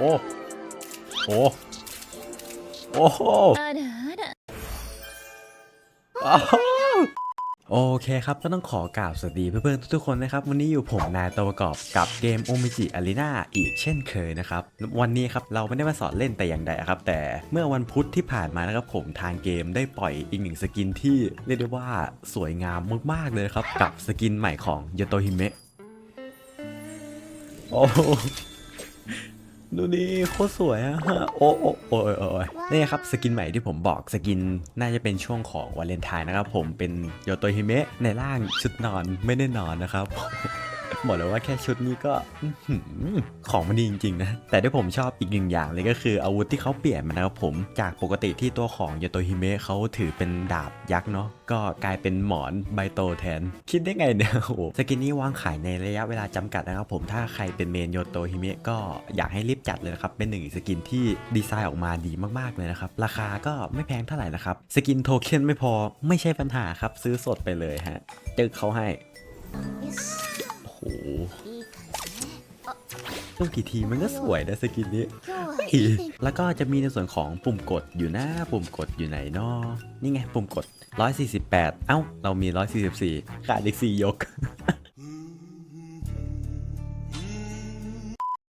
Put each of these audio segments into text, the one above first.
โอ้โหโอ้โหโอเคครับ ก็ต้องขอกล่าวสวัสดีเพื่อนๆทุกๆคนนะครับ วันนี้อยู่ผมนายตัวประกอบกับเกมโอมิจิอารีนาอีกเช่นเคยนะครับ วันนี้ครับ เราไม่ได้มาสอนเล่นแต่อย่างใดครับ แต่เมื่อวันพุธที่ผ่านมานะครับผมทางเกมได้ปล่อยอีกหนึ่งสกินที่เรียกได้ว่าสวยงามมากๆเลยครับ กับสกินใหม่ของยโตฮิเมะโอ้ ดูดิโคตรสวยอะโอ้โอ้โอ้ยโอ้ยนี่ครับสกินใหม่ที่ผมบอกสกินน่าจะเป็นช่วงของวาเลนไทน์นะครับผมเป็นโยโตฮิเมะในร่างชุดนอนไม่ได้นอนนะครับ บอกเลยว่าแค่ชุดนี้ก็ของมันดีจริงๆนะ แต่ที่ผมชอบอีกหนึ่งอย่างเลยก็คืออาวุธที่เขาเปลี่ยนมานะครับผมจากปกติที่ตัวของโยโตฮิเมะเขาถือเป็นดาบยักษ์เนาะก็กลายเป็นหมอนใบโตแทน คิดได้ไงเนี่ยโอ้สกินนี้วางขายในระยะเวลาจำกัดนะครับผมถ้าใครเป็นเมนโยโตฮิเมะก็อยากให้รีบจัดเลยนะครับ เป็นหนึ่งสกินที่ดีไซน์ออกมาดีมากๆเลยนะครับ ราคาก็ไม่แพงเท่าไหร่นะครับ สกินโทเค็นไม่พอไม่ใช่ปัญหาครับ ซื้อสดไปเลยฮะจึกเขาให้ หต้องกี่ทีมันก็สวยนะสกินนี้ แล้วก็จะมีในส่วนของปุ่มกดอยู่นะปุ่มกดอยู่ไหนนอนี่ไงปุ่มกด 148 เอ้า เรามี 144 ขาดอีก 4 ยก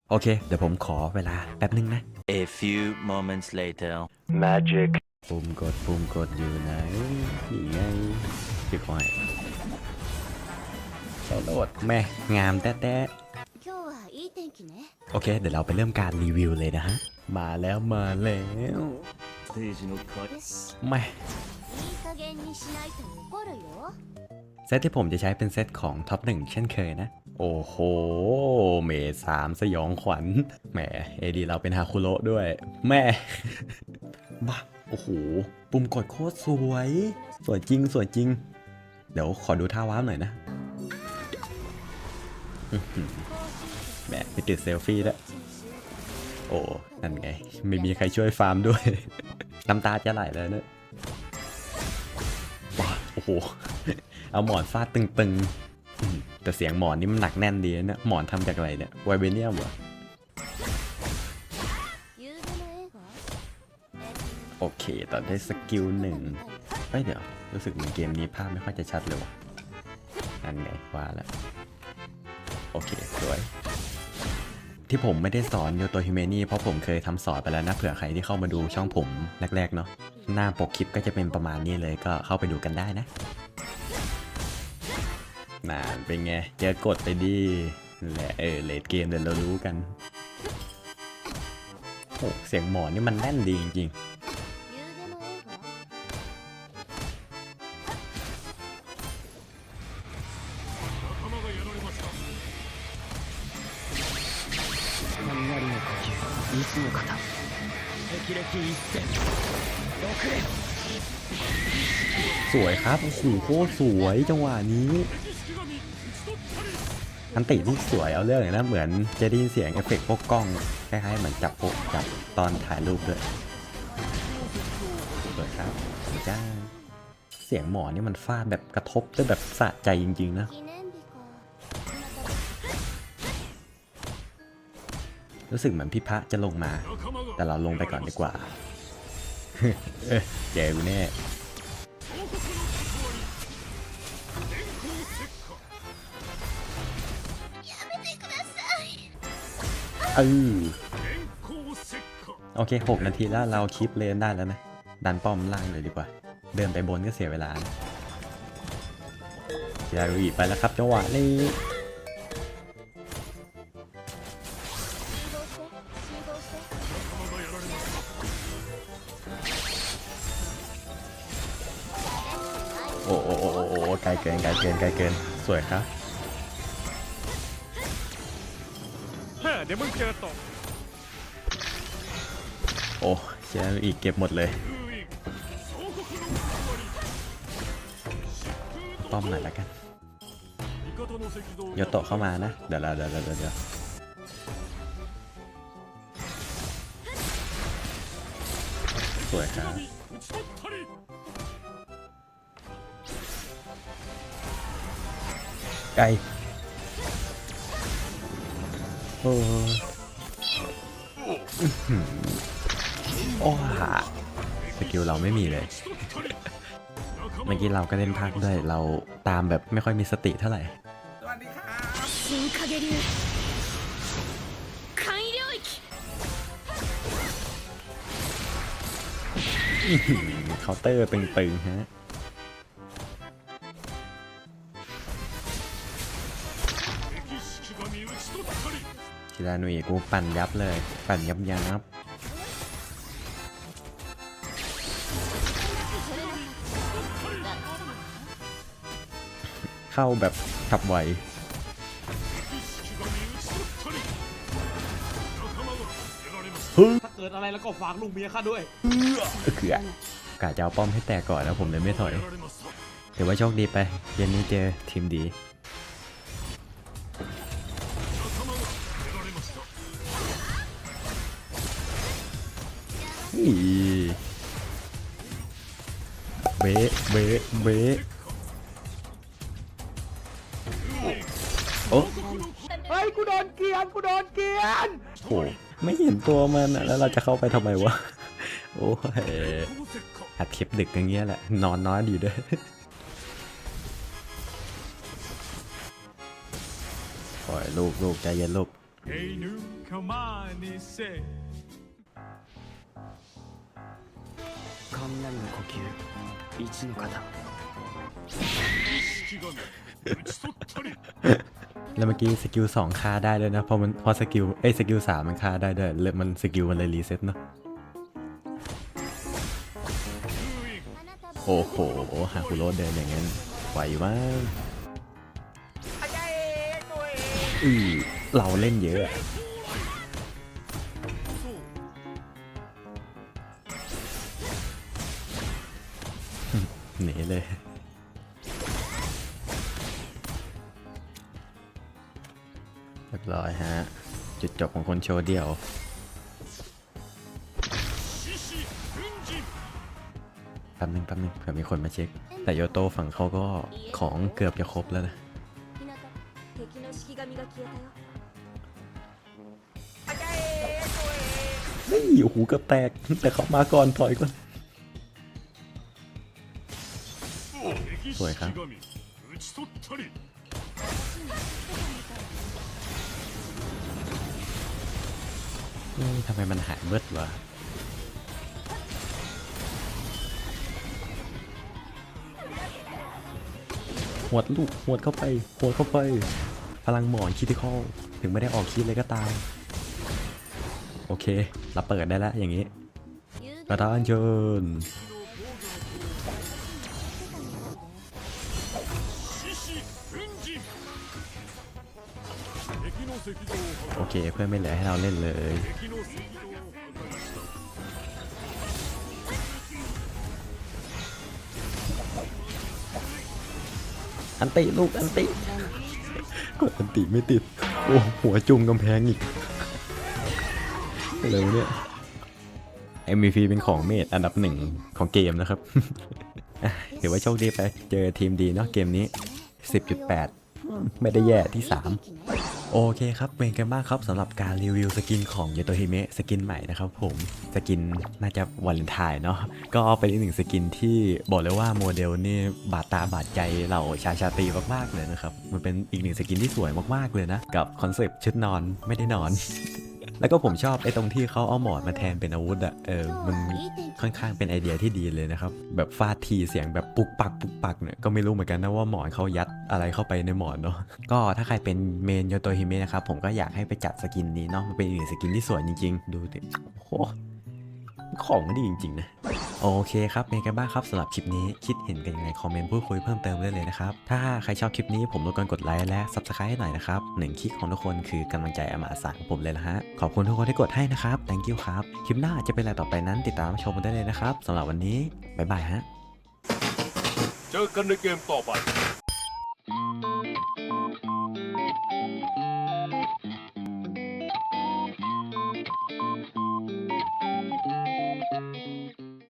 โอเค เดี๋ยวผมขอเวลาแป๊บนึงนะ A few moments later magic ปุ่มกดปุ่มกดอยู่ไหนนี่ไงเก็ไว้ เจ้โดดแม่งามแต๊ะโอเค เดี๋ยวเราไปเริ่มการรีวิวเลยนะฮะ มาแล้วมาแล้วแม่เซตที่ผมจะใช้เป็นเซตของท็อปหนึ่งเช่นเคยนะ โอ้โห เมสามสยองขวัญ แหมเอดีเราเป็นฮาคุโร่ด้วย แม่บ้าโอ้โห ปุ่มกดโคตรสวย สวยจริงสวยจริง เดี๋ยวขอดูท่าว้ามหน่อยนะ แหมไปติดเซลฟี่แล้วโอ้นั่นไง ไม่มีใครช่วยฟาร์มด้วย น้ำตาจะไหลแล้วเนะโอ้โห เอาหมอนฟาดตึงๆ แต่เสียงหมอนนี่มันหนักแน่นดีนะหมอนทำจากอะไรเนี่ยไวเบเนียมเหรอโอเค ตอนได้สกิลหนึ่งเอ้ยเดี๋ยว รู้สึกเหมือนเกมนี้ภาพไม่ค่อยจะชัดเลยวะนั่นไงว่าแล้ว โอเคสวย ที่ผมไม่ได้สอนโยโตฮิเมนี่เพราะผมเคยทำสอนไปแล้วนะเผื่อใครที่เข้ามาดูช่องผมแรกๆเนาะหน้าปกคลิปก็จะเป็นประมาณนี้เลยก็เข้าไปดูกันได้นะน่าเป็นไงเจอกดไปดีแหละเออเลดเกมเดี๋ยวเรารู้กันโอ้เสียงหมอนนี่มันแน่นดีจริงๆ สวยครับโอ้โหโคตรสวยจังหวะนี้อันตินี่สวยเอาเรื่องเลยนะ เหมือนจะได้ยินเสียงเอฟเฟกต์พวกกล้องคล้ายๆเหมือนจับโปะจับตอนถ่ายรูปด้วยสวยครับสวยจ้าเสียงหมอนี่มันฟาดแบบกระทบได้แบบสะใจจริงๆนะ รู้สึกเหมือนพี่พระจะลงมา แต่เราลงไปก่อนดีกว่าเอ้ยแกูแน่เออโอเค 6 นาทีแล้วเราคลิปเลนได้แล้วนะดันป้อมล่างเลยดีกว่า เดินไปบนก็เสียเวลานะยารุอิไปแล้วครับจังหวะนี้ โอ้โอ้โอ้โอ้ไกลเกินไกลเกินไกลเกินสวยครับแฮ่เดี๋ยวมึงเจอตกโอ้เชียรุอิเก็บหมดเลยป้อมหน่อยละกันโยโตะเข้ามานะ เดี๋ยวเราเดี๋ยวเดี๋ยวเดี๋ยวเดี๋ยวสวยครับ ไกลโอ้โอ้ฮะสกิลเราไม่มีเลย เมื่อกี้เราก็เล่นพักด้วย เราตามแบบไม่ค่อยมีสติเท่าไหร่เคาน์เตอร์ตึงๆฮะ ชิรานุยกูปั่นยับเลย ปั่นยับยับเข้าแบบขับไวถ้าเกิดอะไรแล้วก็ฝากลูกเมียข้าด้วยเขือกะจะเอาป้อมให้แตกก่อนแล้วผมเลยไม่ถอยถือว่าโชคดีไป เย็นนี้เจอทีมดี เบะเบะเบะโอ้เฮ้ยกูโดนเกลียนกูโดนเกลียนโหไม่เห็นตัวมันอะแล้วเราจะเข้าไปทำไมวะ โอ้ยอัดคลิปดึกอย่างเงี้ยแหละ นอนน้อยดีด้วยปล่อยลูกลูกใจเย็นลูก 雷の呼吸一の型 แล้วเมื่อกี้สกิลสองฆ่าได้ด้วยนะ พอมันพอสกิลเอ้ยสกิลสามมันฆ่าได้ด้วยเลยมันสกิลมันเลยรีเซ็ตเนาะ โอ้โหหาคุโรสเดินอย่างนั้นไหวมากอือเราเล่นเยอะ หนีเลยเรียบร้อยฮะ จุดจบของคนโชว์เดี่ยวแป๊บนึงแป๊บนึงเผื่อมีคนมาเช็ค แต่โยโต้ฝั่งเขาก็ของเกือบจะครบแล้วนะเฮ้ยโอ้หเกือบแตก แต่เขามาก่อนถอยก่อน สวยครับเฮ้ยทำไมมันหายเบิดวะหวดลูกหวดเข้าไปหวดเข้าไป พลังหมอนคิติคอลถึงไม่ได้ออกคิดเลยก็ตาม โอเคเราเปิดได้แล้วอย่างนี้夕ประธานเชิญ โอเคเพื่อนไม่เหลือให้เราเล่นเลยอันติลูกอันติกดอันติไม่ติดโอ้หัวจุ่มกำแพงอีกอะไรวะเนี่ย MVP เป็นของเมดอันดับหนึ่งของเกมนะครับถือว่าโชคดีไป เจอทีมดีเนาะเกมนี้ 10.8 ไม่ได้แย่ที่ 3 โอเคครับเป็นกันบ้างครับสำหรับการรีวิวสกินของโยโตฮิเมะสกินใหม่นะครับผมสกินน่าจะวาเลนไทน์เนาะก็เป็นอีกหนึ่งสกินที่บอกเลยว่าโมเดลนี่บาดตาบาดใจเหล่าชายชาตรีมากๆเลยนะครับมันเป็นอีกหนึ่งสกินที่สวยมากๆเลยนะกับคอนเซปต์ชุดนอนไม่ได้นอน แล้วก็ผมชอบไอ้ตรงที่เขาเอาหมอนมาแทนเป็นอาวุธอะเออมันค่อนข้างเป็นไอเดียที่ดีเลยนะครับ แบบฟาดทีเสียงแบบปุกปักปุกปักเนี่ยก็ไม่รู้เหมือนกันนะว่าหมอนเขายัดอะไรเข้าไปในหมอนเนาะก็ถ้าใครเป็นเมนโยโตฮิเมะนะครับผมก็อยากให้ไปจัดสกินนี้เนาะมันเป็นอีกสกินที่สวยจริง ๆ ดูดิโอ้ของดีจริง ๆ นะ โอเคครับเป็นกันบ้างครับสำหรับคลิปนี้คิดเห็นกันยังไงคอมเมนต์พูดคุยเพิ่มเติมได้เลยนะครับ ถ้าใครชอบคลิปนี้ผมรบกวนกดไลค์และ subscribe ให้หน่อยนะครับหนึ่งคลิกของทุกคนคือกำลังใจอมาสารของผมเลยนะฮะ ขอบคุณทุกคนที่กดให้นะครับ thank you ครับ คลิปหน้าจะเป็นอะไรต่อไปนั้นติดตามชมกันได้เลยนะครับสำหรับวันนี้บ๊ายบายฮะ เจอกันในเกมต่อไป